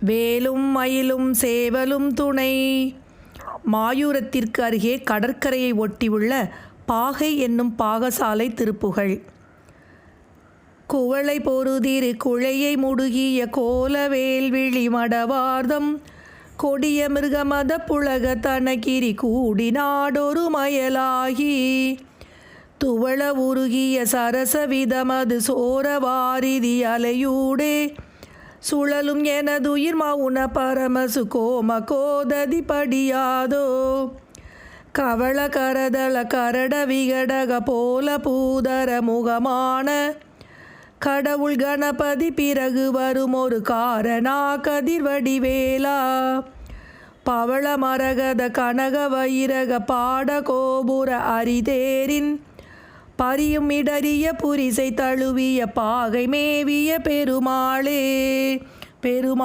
வேலும் மயிலும் சேவலும் துணை. மாயூரத்திற்கு அருகே கடற்கரையை ஒட்டியுள்ள பாகை என்னும் பாகசாலை திருப்புகழ். குவளை பொருதிரு குழையை முடுகிய கோலவேல்விழி மடவார்தம் கொடிய மிருகமத புலக தனகிரி கூடி நாடொரு மயலாகி. துவள உருகிய சரசவிதமது சோரவாரிதி அலையூடே. சுழலும் எனதுயிர் மவுன பரமசு கோம கோததி படியாதோ கவள கரதள கரட விகடக போல பூதர முகமான கடவுள் கணபதி பிறகு வரும் ஒரு காரணா கதிர்வடிவேலா பவள மரகத கனக வைரக பாட கோபுர அரிதேரின் பரியும் இடறிய புரிசை தழுவிய பாகை மேவிய பெருமாளே பெருமா